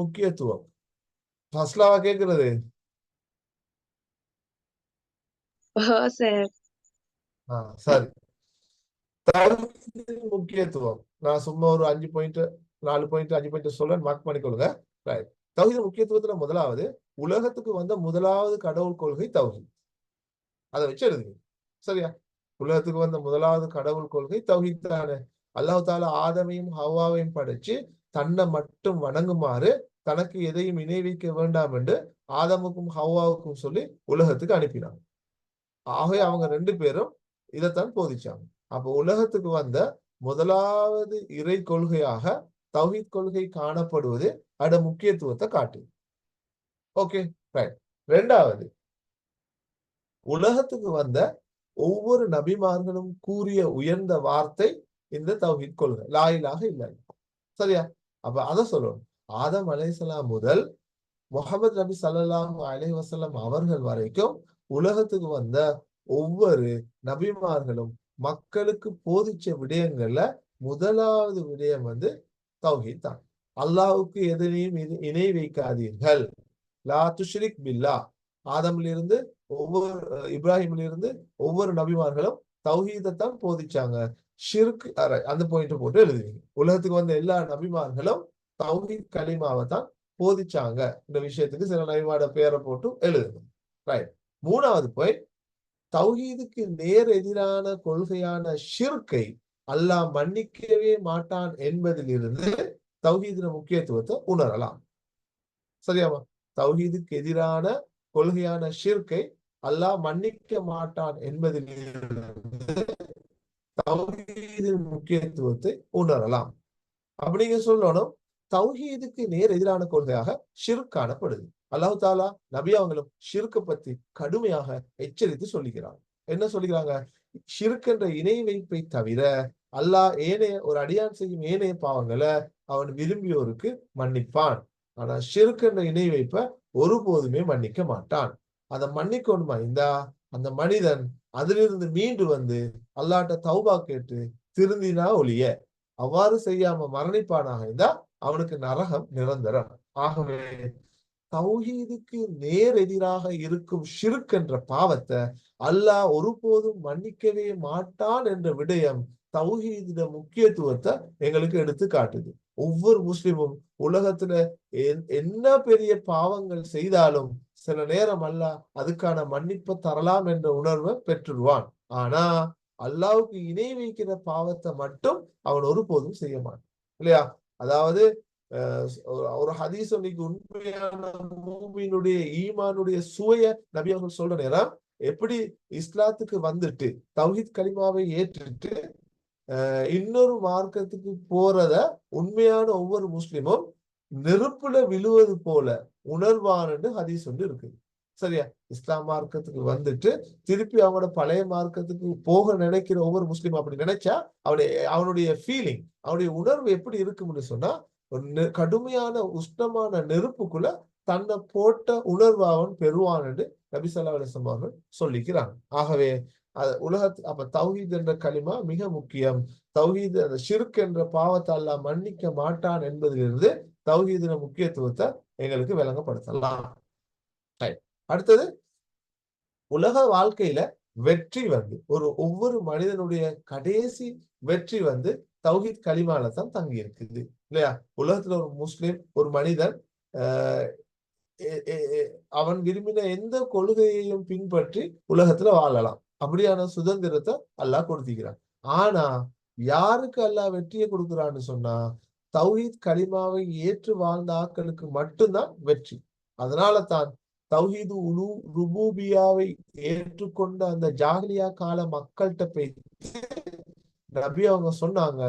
முக்கியத்துவம். ஃபஸ்லாவா கேக்குறது? சார். தௌஹீதின் முக்கியத்துவம். நான் சும்மா ஒரு அஞ்சு பாயிண்ட் நாலு பாயிண்ட் அஞ்சு பாயிண்ட் சொல்றேன் மார்க் பண்ணிக்கொள்ளுங்க. ரைட் தௌஹீத் முக்கியத்துவத்துல முதலாவது உலகத்துக்கு வந்த முதலாவது கடவுள் கொள்கை தௌஹீத் அதை வச்சு எழுதுங்க. சரியா? உலகத்துக்கு வந்த முதலாவது கடவுள் கொள்கை தௌஹீத் தானே? அல்லாஹ் தாலா ஆதமையும் ஹவ்வாவையும் படைச்சு தன்னை மட்டும் வணங்குமாறு தனக்கு எதையும் இணை வைக்க வேண்டாம் என்று ஆதமுக்கும் ஹவ்வாவுக்கும் சொல்லி உலகத்துக்கு அனுப்பினாங்க. ஆகவே அவங்க ரெண்டு பேரும் இதைத்தான் போதிச்சாங்க. அப்போ உலகத்துக்கு வந்த முதலாவது இறை கொள்கையாக தௌஹீத் கொள்கை காணப்படுவது அட முக்கியத்துவத்தை காட்டு. ஓகே ரைட் ரெண்டாவது உலகத்துக்கு வந்த ஒவ்வொரு நபிமார்களும் கூறிய உயர்ந்த வார்த்தை இந்த தௌஹீத் கொள்கை. லாயிலாக இல்லை. சரியா? அப்ப அதை சொல்லணும். ஆதம் அலைசலாம் முதல் முகமது நபி சல்லாஹூ அலைஹி அவர்கள் வரைக்கும் உலகத்துக்கு வந்த ஒவ்வொரு நபிமார்களும் மக்களுக்கு போதிச்ச விடயங்கள்ல முதலாவது விடயம் வந்து தௌஹீத் தான். எதனையும் இணை- வைக்காதீர்கள். லா துஷ்ரிக் பில்லா. ஆதம்ல இருந்து ஒவ்வொரு அஹ், இப்ராஹிம்ல இருந்து ஒவ்வொரு நபிமார்களும் தௌஹீதத்தான் போதிச்சாங்க. ஷிர்க் அரை அந்த பாயிண்ட் போட்டு எழுதுவீங்க. உலகத்துக்கு வந்த எல்லா நபிமார்களும் தௌஹீத் கலிமாவை தான் போதிச்சாங்க. இந்த விஷயத்துக்கு சில நபிமாட பேரை போட்டு எழுதுங்க. ரைட் மூணாவது பாயிண்ட் தௌஹீதுக்கு நேர் எதிரான கொள்கையான ஷிர்கை அல்லாஹ் மன்னிக்கவே மாட்டான் என்பதிலிருந்து தௌஹீதின முக்கியத்துவத்தை உணரலாம். சரியாமா தௌஹீதுக்கு எதிரான கொள்கையான ஷிர்கை அல்லாஹ் மன்னிக்க மாட்டான் என்பதிலிருந்து தௌஹீதின் முக்கியத்துவத்தை உணரலாம். அப்படிங்க சொல்லணும் தௌஹீதுக்கு நேர் எதிரான கொள்கையாக ஷிர்க் காணப்படுது. அல்லாஹு தாலா நபி அவங்களும் ஷிர்க்கை பத்தி கடுமையாக எச்சரித்து சொல்லுகிறாங்க என்ன சொல்லுகிறாங்க? ஷிர்க் என்ற இணை வைப்பை தவிர அல்லாஹ் ஏனைய ஒரு அடியான் செய்யும் ஏனைய பாவங்களை அவன் விரும்பியோருக்கு மன்னிப்பான். ஆனா ஷிர்க் என்ற இணை வைப்பை ஒருபோதுமே மன்னிக்க மாட்டான். அதை மன்னிக்கணுமா இந்தா? அந்த மனிதன் அதிலிருந்து மீண்டு வந்து அல்லாட்ட தௌபா கேட்டு திருந்தினா ஒழிய அவ்வாறு செய்யாம மரணிப்பானாக இருந்தா அவனுக்கு நரகம் நிரந்தரம் ஆகவே தௌஹீதுக்கு நேர் எதிராக இருக்கும் ஷிர்க் என்ற பாவத்தை அல்லாஹ் ஒருபோதும் மன்னிக்கவே மாட்டான் என்ற விடயம் தௌஹீதிட முக்கியத்துவத்தை எங்களுக்கு எடுத்து காட்டுது. ஒவ்வொரு முஸ்லிமும் உலகத்துல என்- என்ன பெரிய பாவங்கள் செய்தாலும் சில நேரம் அல்லாஹ் அதுக்கான மன்னிப்பை தரலாம் என்ற உணர்வை பெற்றுடுவான். ஆனா அல்லாவுக்கு இணை வைக்கிற பாவத்தை மட்டும் அவன் ஒருபோதும் செய்ய மாட்டான். இல்லையா? அதாவது அஹ் ஒரு- ஹதீஸ் இன்னைக்கு உண்மையான மூமியினுடைய ஈமானுடைய சுவைய நபி அவர்கள் சொல்ற நேரம் எப்படி இஸ்லாத்துக்கு வந்துட்டு தௌஹித் கலிமாவை ஏற்றுட்டு அஹ் இன்னொரு மார்க்கத்துக்கு போறத உண்மையான ஒவ்வொரு முஸ்லிமும் நெருப்புல விழுவது போல உணர்வான்னு ஹதீஸ் வந்து இருக்கு. சரியா? இஸ்லாம் மார்க்கத்துக்கு வந்துட்டு திருப்பி அவனோட பழைய மார்க்கத்துக்கு போக நினைக்கிற ஒவ்வொரு முஸ்லீம் அப்படி நினைச்சா அவனுடைய அவனுடைய ஃபீலிங் அவனுடைய உணர்வு எப்படி இருக்கும்னு சொன்னா ஒரு நெ- கடுமையான உஷ்ணமான நெருப்புக்குள்ள தன்னை போட்ட உணர்வு அவன் பெறுவான் என்று நபி ஸல்லல்லாஹு அலைஹி அவர்கள் சொல்லிக்கிறாங்க. ஆகவே அது உலகத்து அப்ப தௌஹீத் என்ற களிமா மிக முக்கியம். தௌஹீத் அந்த ஷிர்க் என்ற பாவத்தை அல்ல மன்னிக்க மாட்டான் என்பதிலிருந்து தௌஹீதின முக்கியத்துவத்தை எங்களுக்கு விளங்கப்படுத்தலாம். அடுத்தது உலக வாழ்க்கையில வெற்றி வந்து ஒரு ஒவ்வொரு மனிதனுடைய கடைசி வெற்றி வந்து தௌஹீத் களிமால தான் தங்கி இருக்குது இல்லையா? உலகத்துல ஒரு முஸ்லிம் ஒரு மனிதன் அவன் விரும்பின எந்த கொள்கையையும் பின்பற்றி உலகத்துல வாழலாம். அப்படியான சுதந்திரத்தை அல்லாஹ் கொடுத்திக்கிறான் ஆனா யாருக்கு அல்லாஹ் வெற்றியை கொடுக்குறான்னு சொன்னா தௌஹீத் கலிமாவை ஏற்று வாழ்ந்த ஆட்களுக்கு மட்டும்தான் வெற்றி. அதனால தான் தௌஹீது உலு ருபூபியாவை ஏற்றுக்கொண்ட அந்த ஜாஹிலியா கால மக்கள்கிட்ட போய் நபி அவங்க சொன்னாங்க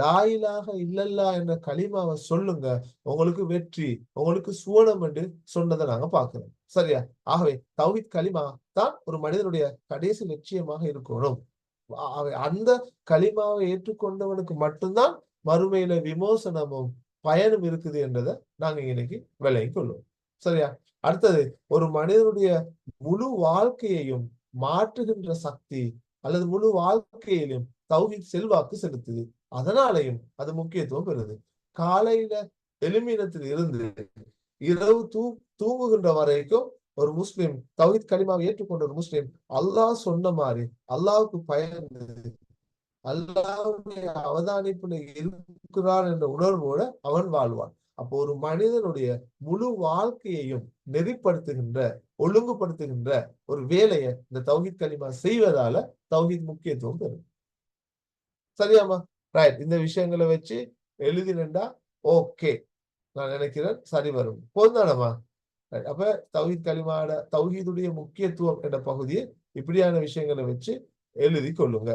லாயிலாக இல்லல்லா என்ற கலிமாவை சொல்லுங்க உங்களுக்கு வெற்றி உங்களுக்கு சுவனம் என்று சொன்னதை நாங்க பாக்குறோம் சரியா? ஆகவே தௌஹித் கலிமா தான் ஒரு மனிதனுடைய கடைசி லட்சியமாக இருக்கணும். அந்த கலிமாவை ஏற்றுக்கொண்டவனுக்கு மட்டும்தான் மறுமையில விமோசனமும் பயனும் இருக்குது என்றதை நாங்க இன்னைக்கு விலகி கொள்வோம். சரியா? அடுத்தது ஒரு மனிதனுடைய முழு வாழ்க்கையையும் மாற்றுகின்ற சக்தி அல்லது முழு வாழ்க்கையிலும் தௌஹீத் செல்வாக்கு செலுத்துது. அதனாலையும் அது முக்கியத்துவம் பெறுது. காலையில எலுமினத்தில் இருந்து இரவு தூ தூங்குகின்ற வரைக்கும் ஒரு முஸ்லிம் தௌஹித் கலிமாவை ஏற்றுக்கொண்ட ஒரு முஸ்லிம் அல்லாஹ் சொன்ன மாதிரி அல்லாவுக்கு பயந்து அல்லாவுடைய அவதானிப்புல இருக்கிறான் என்ற உணர்வோட அவன் வாழ்வான். அப்போ ஒரு மனிதனுடைய முழு வாழ்க்கையையும் நெறிப்படுத்துகின்ற ஒழுங்குபடுத்துகின்ற ஒரு வேலையை இந்த தௌஹித் கலிமா செய்வதால தௌஹீத் முக்கியத்துவம் பெறும். சரியாமா ரைட் இந்த விஷயங்களை வச்சு எழுதினண்டா ஓகே நான் நினைக்கிறேன் சரி வரும். போதுதானமா அப்ப தௌஹீத் கலிமாட தௌஹீதுடைய முக்கியத்துவம் என்ற பகுதியை இப்படியான விஷயங்களை வச்சு எழுதி கொள்ளுங்க.